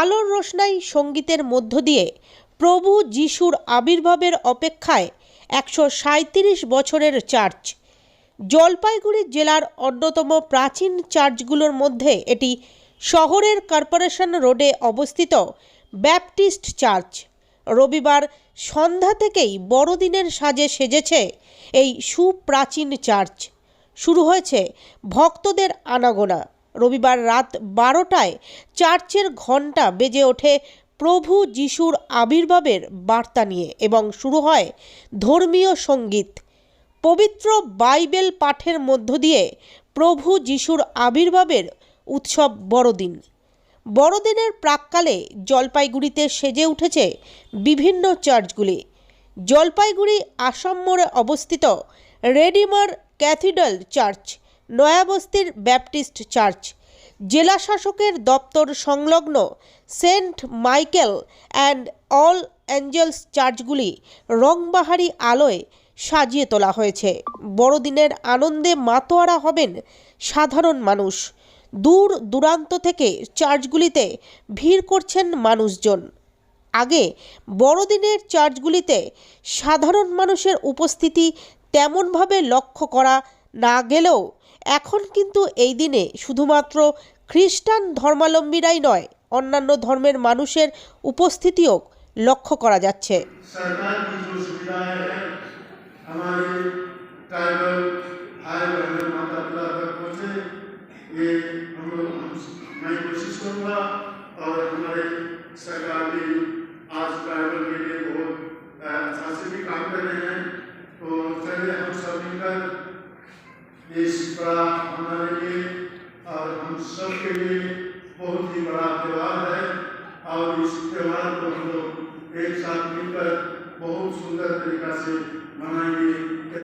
আলোর রোশনাই সঙ্গীতের মধ্য দিয়ে প্রভু যিশুর আবির্ভাবের অপেক্ষায় একশো সাঁইত্রিশ বছরের চার্চ। জলপাইগুড়ি জেলার অন্যতম প্রাচীন চার্চগুলোর মধ্যে এটি শহরের কর্পোরেশন রোডে অবস্থিত ব্যাপটিস্ট চার্চ। রবিবার সন্ধ্যা থেকেই বড়দিনের সাজে সেজেছে এই সুপ্রাচীন চার্চ। শুরু হয়েছে ভক্তদের আনাগোনা। রবিবার রাত বারোটায় চার্চের ঘণ্টা বেজে ওঠে প্রভু যিশুর আবির্ভাবের বার্তা নিয়ে এবং শুরু হয় ধর্মীয় সংগীত। পবিত্র বাইবেল পাঠের মধ্য দিয়ে প্রভু যিশুর আবির্ভাবের উৎসব বড়দিন। বড়দিনের প্রাককালে জলপাইগুড়িতে সেজে উঠেছে বিভিন্ন চার্চগুলি। জলপাইগুড়ি আসাম মোড়ে অবস্থিত রেডিমার ক্যাথিড্রাল চার্চ নয়াবস্তির ব্যাপটিস্ট চার্চ। জেলা শাসকের দপ্তর সংলগ্ন Saint Michael and All Angels চার্চগুলি রংবাহারি আলোয় সাজিয়ে তোলা হয়েছে। বড়দিনের আনন্দে মাতোয়ারা হবেন সাধারণ মানুষ। দূর দূরান্ত থেকে চার্চগুলিতে ভিড় করছেন মানুষজন। আগে বড়দিনের চার্চগুলিতে সাধারণ মানুষের উপস্থিতি তেমনভাবে লক্ষ্য করা না গেলেও এখন কিন্তু এই দিনে শুধুমাত্র খ্রিস্টান ধর্মাবলম্বীরাই নয় অন্যান্য ধর্মের মানুষের উপস্থিতিও লক্ষ্য করা যাচ্ছে सरकार की इस बड़ा हमारे लिए और हम सब के लिए बहुत ही बड़ा त्यौहार है। और इस त्यौहार को हम लोग एक साथ मिलकर बहुत सुंदर तरीका से मनाएँगे।